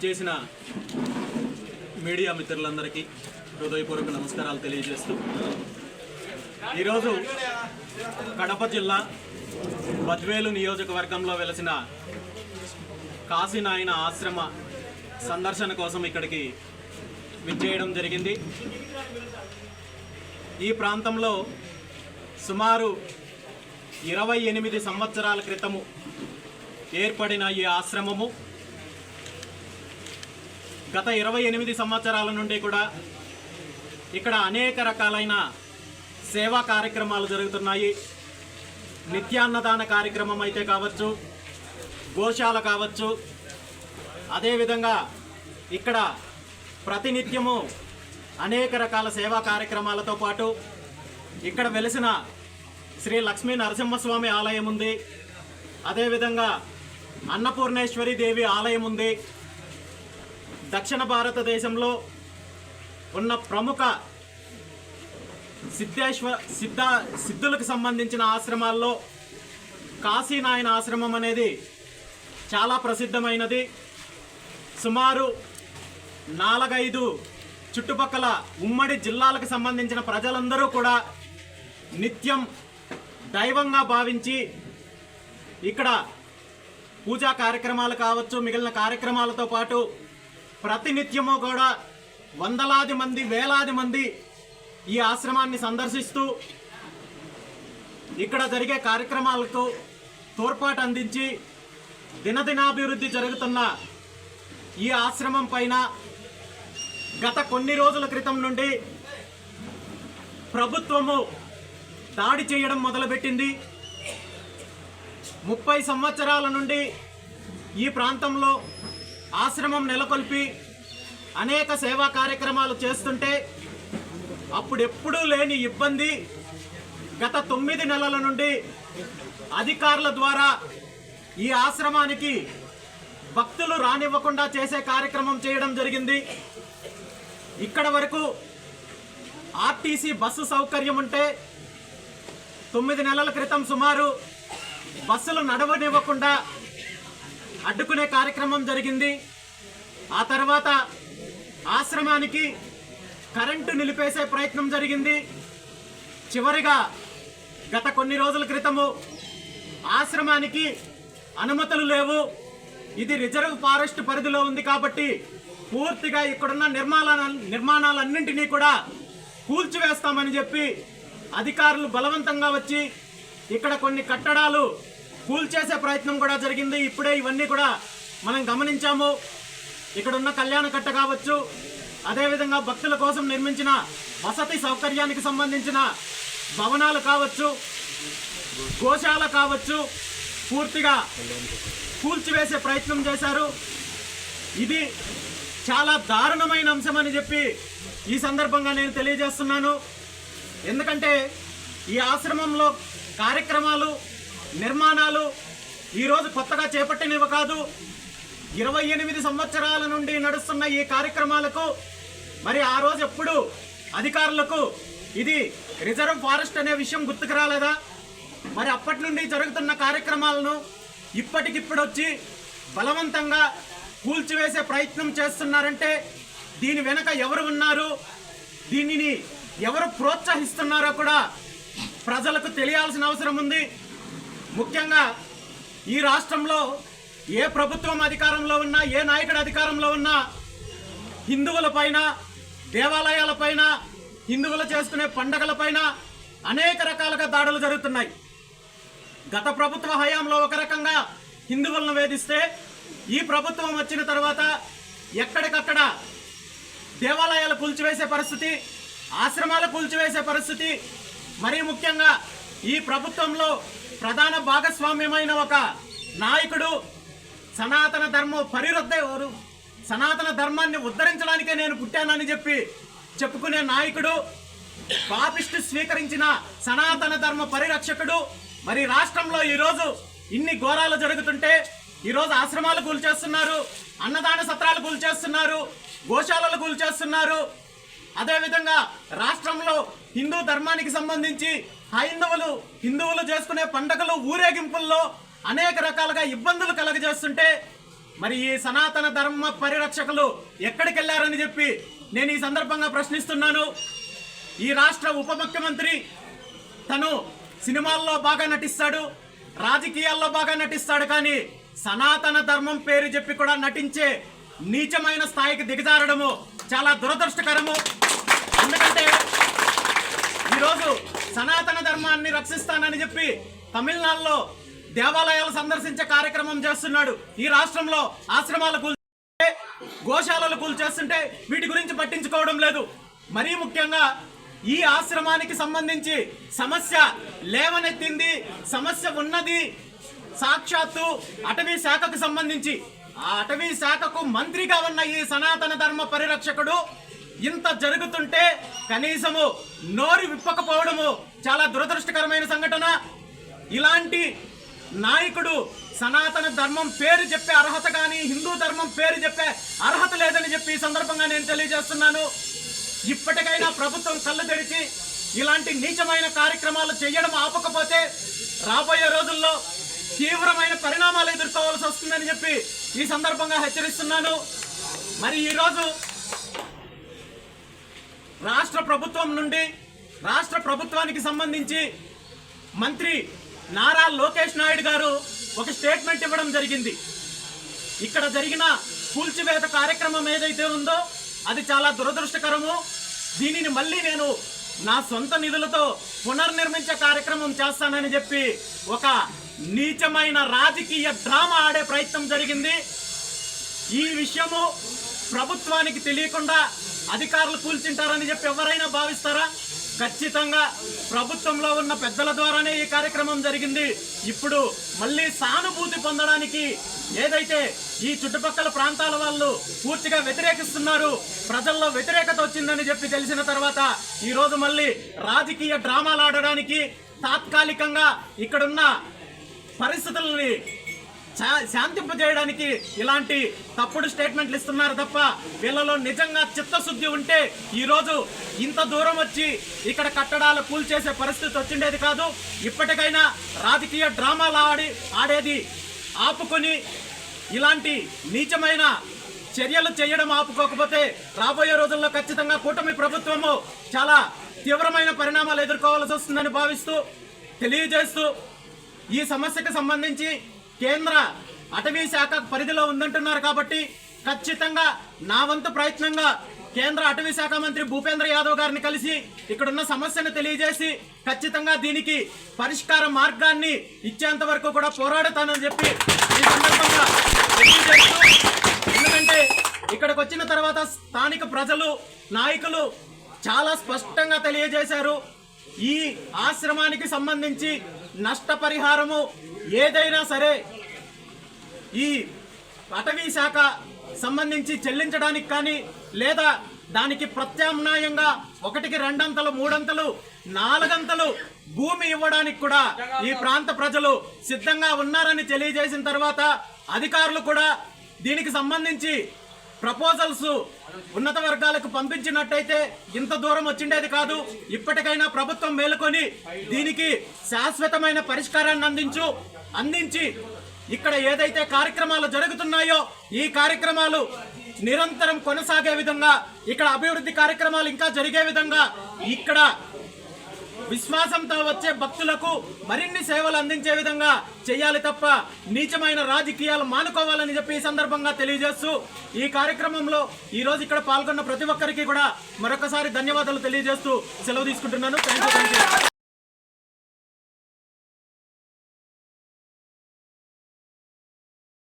విచ్చేసిన మీడియా మిత్రులందరికీ హృదయపూర్వక నమస్కారాలు తెలియజేస్తూ ఈరోజు కడప జిల్లా బద్వేలు నియోజకవర్గంలో వెలసిన కాశీనాయన ఆశ్రమ సందర్శన కోసం ఇక్కడికి విచ్చేయడం జరిగింది. ఈ ప్రాంతంలో సుమారు ఇరవై ఎనిమిది సంవత్సరాల క్రితము ఏర్పడిన ఈ ఆశ్రమము. గత ఇరవై ఎనిమిది సంవత్సరాల నుండి కూడా ఇక్కడ అనేక రకాలైన సేవా కార్యక్రమాలు జరుగుతున్నాయి. నిత్యాన్నదాన కార్యక్రమం అయితే కావచ్చు గోశాల కావచ్చు. అదేవిధంగా ఇక్కడ ప్రతినిత్యము అనేక రకాల సేవా కార్యక్రమాలతో పాటు ఇక్కడ వెలిసిన శ్రీ లక్ష్మీ నరసింహస్వామి ఆలయం ఉంది. అదేవిధంగా అన్నపూర్ణేశ్వరి దేవి ఆలయం ఉంది. దక్షిణ భారతదేశంలో ఉన్న ప్రముఖ సిద్ధేశ్వ సిద్ధ సిద్ధులకు సంబంధించిన ఆశ్రమాల్లో కాశీనాయన ఆశ్రమం అనేది చాలా ప్రసిద్ధమైనది. సుమారు నాలుగైదు చుట్టుపక్కల ఉమ్మడి జిల్లాలకు సంబంధించిన ప్రజలందరూ కూడా నిత్యం దైవంగా భావించి ఇక్కడ పూజా కార్యక్రమాలు కావచ్చు మిగిలిన కార్యక్రమాలతో పాటు ప్రతినిత్యము కూడా వందలాది మంది వేలాది మంది ఈ ఆశ్రమాన్ని సందర్శిస్తూ ఇక్కడ జరిగే కార్యక్రమాలకు తోడ్పాటు అందించి దినదినాభివృద్ధి జరుగుతున్న ఈ ఆశ్రమం పైన గత కొన్ని రోజుల క్రితం నుండి ప్రభుత్వము దాడి చేయడం మొదలుపెట్టింది. ముప్పై సంవత్సరాల నుండి ఈ ప్రాంతంలో ఆశ్రమం నెలకొల్పి అనేక సేవా కార్యక్రమాలు చేస్తుంటే అప్పుడెప్పుడూ లేని ఇబ్బంది గత తొమ్మిది నెలల నుండి అధికారుల ద్వారా ఈ ఆశ్రమానికి భక్తులు రానివ్వకుండా చేసే కార్యక్రమం చేయడం జరిగింది. ఇక్కడ వరకు ఆర్టీసీ బస్సు సౌకర్యం ఉంటే తొమ్మిది నెలల క్రితం సుమారు బస్సులు నడవనివ్వకుండా అడ్డుకునే కార్యక్రమం జరిగింది. ఆ తర్వాత ఆశ్రమానికి కరెంటు నిలిపేసే ప్రయత్నం జరిగింది. చివరిగా గత కొన్ని రోజుల క్రితము ఆశ్రమానికి అనుమతులు లేవు. ఇది రిజర్వ్ ఫారెస్ట్ పరిధిలో ఉంది కాబట్టి పూర్తిగా ఇక్కడున్న నిర్మాణ నిర్మాణాలన్నింటినీ కూడా కూల్చివేస్తామని చెప్పి అధికారులు బలవంతంగా వచ్చి ఇక్కడ కొన్ని కట్టడాలు కూల్చేసే ప్రయత్నం కూడా జరిగింది. ఇప్పుడే ఇవన్నీ కూడా మనం గమనించాము. ఇక్కడ ఉన్న కళ్యాణ కట్ట కావచ్చు అదేవిధంగా భక్తుల కోసం నిర్మించిన వసతి సౌకర్యానికి సంబంధించిన భవనాలు కావచ్చు గోశాల కావచ్చు పూర్తిగా కూల్చివేసే ప్రయత్నం చేశారు. ఇది చాలా దారుణమైన అంశం అని చెప్పి ఈ సందర్భంగా నేను తెలియజేస్తున్నాను. ఎందుకంటే ఈ ఆశ్రమంలో కార్యక్రమాలు నిర్మాణాలు ఈరోజు కొత్తగా చేపట్టినవి కాదు ఇరవై ఎనిమిది సంవత్సరాల నుండి నడుస్తున్న ఈ కార్యక్రమాలకు మరి ఆ రోజు ఎప్పుడు అధికారులకు ఇది రిజర్వ్ ఫారెస్ట్ అనే విషయం గుర్తుకు రాలేదా? మరి అప్పటి నుండి జరుగుతున్న కార్యక్రమాలను ఇప్పటికిప్పుడు వచ్చి బలవంతంగా కూల్చివేసే ప్రయత్నం చేస్తున్నారంటే దీని వెనక ఎవరు ఉన్నారు? దీనిని ఎవరు ప్రోత్సహిస్తున్నారో కూడా ప్రజలకు తెలియాల్సిన అవసరం ఉంది. ముఖ్యంగా ఈ రాష్ట్రంలో ఏ ప్రభుత్వం అధికారంలో ఉన్నా ఏ నాయకుడు అధికారంలో ఉన్నా హిందువుల పైన దేవాలయాల పైన హిందువులు చేసుకునే పండగల పైన అనేక రకాలుగా దాడులు జరుగుతున్నాయి. గత ప్రభుత్వ హయాంలో ఒక రకంగా హిందువులను వేధిస్తే ఈ ప్రభుత్వం వచ్చిన తర్వాత ఎక్కడికక్కడ దేవాలయాలు కూల్చివేసే పరిస్థితి ఆశ్రమాలు కూల్చివేసే పరిస్థితి మరీ ముఖ్యంగా ఈ ప్రభుత్వంలో ప్రధాన భాగస్వామ్యమైన ఒక నాయకుడు సనాతన ధర్మం పరిరద్ధ సనాతన ధర్మాన్ని ఉద్ధరించడానికే నేను పుట్టానని చెప్పి చెప్పుకునే నాయకుడు పాపిష్టి స్వీకరించిన సనాతన ధర్మ పరిరక్షకుడు. మరి రాష్ట్రంలో ఈరోజు ఇన్ని ఘోరాలు జరుగుతుంటే ఈరోజు ఆశ్రమాలు కూల్చేస్తున్నారు అన్నదాన సత్రాలు కూల్చేస్తున్నారు గోశాలలు కూల్చేస్తున్నారు. అదేవిధంగా రాష్ట్రంలో హిందూ ధర్మానికి సంబంధించి హైందవులు హిందువులు చేసుకునే పండగలు ఊరేగింపుల్లో అనేక రకాలుగా ఇబ్బందులు కలగజేస్తుంటే మరి ఈ సనాతన ధర్మ పరిరక్షకులు ఎక్కడికి వెళ్ళారని చెప్పి నేను ఈ సందర్భంగా ప్రశ్నిస్తున్నాను. ఈ రాష్ట్ర ఉప ముఖ్యమంత్రి తను సినిమాల్లో బాగా నటిస్తాడు రాజకీయాల్లో బాగా నటిస్తాడు కానీ సనాతన ధర్మం పేరు చెప్పి కూడా నటించే నీచమైన స్థాయికి దిగజారడము చాలా దురదృష్టకరము. ఎందుకంటే ఈరోజు సనాతన ధర్మాన్ని రక్షిస్తానని చెప్పి తమిళనాడులో దేవాలయాలు సందర్శించే కార్యక్రమం చేస్తున్నాడు. ఈ రాష్ట్రంలో ఆశ్రమాలు కూల్చే గోశాలలు కూల్చేస్తుంటే వీటి గురించి పట్టించుకోవడం లేదు. మరీ ముఖ్యంగా ఈ ఆశ్రమానికి సంబంధించి సమస్య లేవనెత్తింది సమస్య ఉన్నది. సాక్షాత్తు అటవీ శాఖకు సంబంధించి ఆ అటవీ శాఖకు మంత్రిగా ఉన్న ఈ సనాతన ధర్మ పరిరక్షకుడు ఇంత జరుగుతుంటే కనీసము నోరు విప్పకపోవడము చాలా దురదృష్టకరమైన సంఘటన. ఇలాంటి నాయకుడు సనాతన ధర్మం పేరు చెప్పే అర్హత కానీ హిందూ ధర్మం పేరు చెప్పే అర్హత లేదని చెప్పి ఈ సందర్భంగా నేను తెలియజేస్తున్నాను. ఇప్పటికైనా ప్రభుత్వం కళ్ళు తెరిచి ఇలాంటి నీచమైన కార్యక్రమాలు చేయడం ఆపకపోతే రాబోయే రోజుల్లో తీవ్రమైన పరిణామాలు ఎదుర్కోవాల్సి వస్తుందని చెప్పి ఈ సందర్భంగా హెచ్చరిస్తున్నాను. మరి ఈరోజు రాష్ట్ర ప్రభుత్వం నుండి రాష్ట్ర ప్రభుత్వానికి సంబంధించి మంత్రి నారా లోకేష్ నాయుడు గారు ఒక స్టేట్మెంట్ ఇవ్వడం జరిగింది. ఇక్కడ జరిగిన కూల్చివేత కార్యక్రమం ఏదైతే ఉందో అది చాలా దురదృష్టకరము. దీనిని మళ్ళీ నేను నా సొంత నిధులతో పునర్నిర్మించే కార్యక్రమం చేస్తానని చెప్పి ఒక నీచమైన రాజకీయ డ్రామా ఆడే ప్రయత్నం జరిగింది. ఈ విషయము ప్రభుత్వానికి తెలియకుండా అధికారులు కూల్చింటారని చెప్పి ఎవరైనా భావిస్తారా? ఖచ్చితంగా ప్రభుత్వంలో ఉన్న పెద్దల ద్వారానే ఈ కార్యక్రమం జరిగింది. ఇప్పుడు మళ్ళీ సానుభూతి పొందడానికి ఏదైతే ఈ చుట్టుపక్కల ప్రాంతాల వాళ్ళు పూర్తిగా వ్యతిరేకిస్తున్నారు ప్రజల్లో వ్యతిరేకత వచ్చిందని చెప్పి తెలిసిన తర్వాత ఈరోజు మళ్ళీ రాజకీయ డ్రామాలు ఆడడానికి తాత్కాలికంగా ఇక్కడున్న పరిస్థితులని శాంతింపజేయడానికి ఇలాంటి తప్పుడు స్టేట్మెంట్లు ఇస్తున్నారు తప్ప వీళ్ళలో నిజంగా చిత్తశుద్ధి ఉంటే ఈరోజు ఇంత దూరం వచ్చి ఇక్కడ కట్టడాలు కూల్చేసే పరిస్థితి వచ్చిండేది కాదు. ఇప్పటికైనా రాజకీయ డ్రామాలు ఆడి ఆడేది ఆపుకొని ఇలాంటి నీచమైన చర్యలు చేయడం ఆపుకోకపోతే రాబోయే రోజుల్లో ఖచ్చితంగా కూటమి ప్రభుత్వము చాలా తీవ్రమైన పరిణామాలు ఎదుర్కోవాల్సి వస్తుందని భావిస్తూ తెలియజేస్తూ ఈ సమస్యకు సంబంధించి కేంద్ర అటవీ శాఖ పరిధిలో ఉందంటున్నారు కాబట్టి ఖచ్చితంగా నా వంతు ప్రయత్నంగా కేంద్ర అటవీ శాఖ మంత్రి భూపేంద్ర యాదవ్ గారిని కలిసి ఇక్కడున్న సమస్యను తెలియజేసి ఖచ్చితంగా దీనికి పరిష్కార మార్గాన్ని ఇచ్చేంత వరకు కూడా పోరాడతానని చెప్పి ఈ సందర్భంగా తెలియజేస్తూ ఎందుకంటే ఇక్కడికి వచ్చిన తర్వాత స్థానిక ప్రజలు నాయకులు చాలా స్పష్టంగా తెలియజేశారు. ఈ ఆశ్రమానికి సంబంధించి నష్టపరిహారము ఏదైనా సరే ఈ అటవీ శాఖ సంబంధించి చెల్లించడానికి కానీ లేదా దానికి ప్రత్యామ్నాయంగా ఒకటికి రెండంతలు మూడంతలు నాలుగంతలు భూమి ఇవ్వడానికి కూడా ఈ ప్రాంత ప్రజలు సిద్ధంగా ఉన్నారని తెలియజేసిన తర్వాత అధికారులు కూడా దీనికి సంబంధించి ప్రపోజల్స్ ఉన్నత వర్గాలకు పంపించినట్టయితే ఇంత దూరం వచ్చిండేది కాదు. ఇప్పటికైనా ప్రభుత్వం మేలుకొని దీనికి శాశ్వతమైన పరిష్కారాన్ని అందించు అందించి ఇక్కడ ఏదైతే కార్యక్రమాలు జరుగుతున్నాయో ఈ కార్యక్రమాలు నిరంతరం కొనసాగే విధంగా ఇక్కడ అభివృద్ధి కార్యక్రమాలు ఇంకా జరిగే విధంగా ఇక్కడ విశ్వాసంతో వచ్చే భక్తులకు మరిన్ని సేవలు అందించే విధంగా చేయాలి తప్ప నీచమైన రాజకీయాలు మానుకోవాలని చెప్పి ఈ సందర్భంగా తెలియజేస్తూ ఈ కార్యక్రమంలో ఈ రోజు ఇక్కడ పాల్గొన్న ప్రతి ఒక్కరికి కూడా మరొకసారి ధన్యవాదాలు తెలియజేస్తూ సెలవు తీసుకుంటున్నాను. Thank you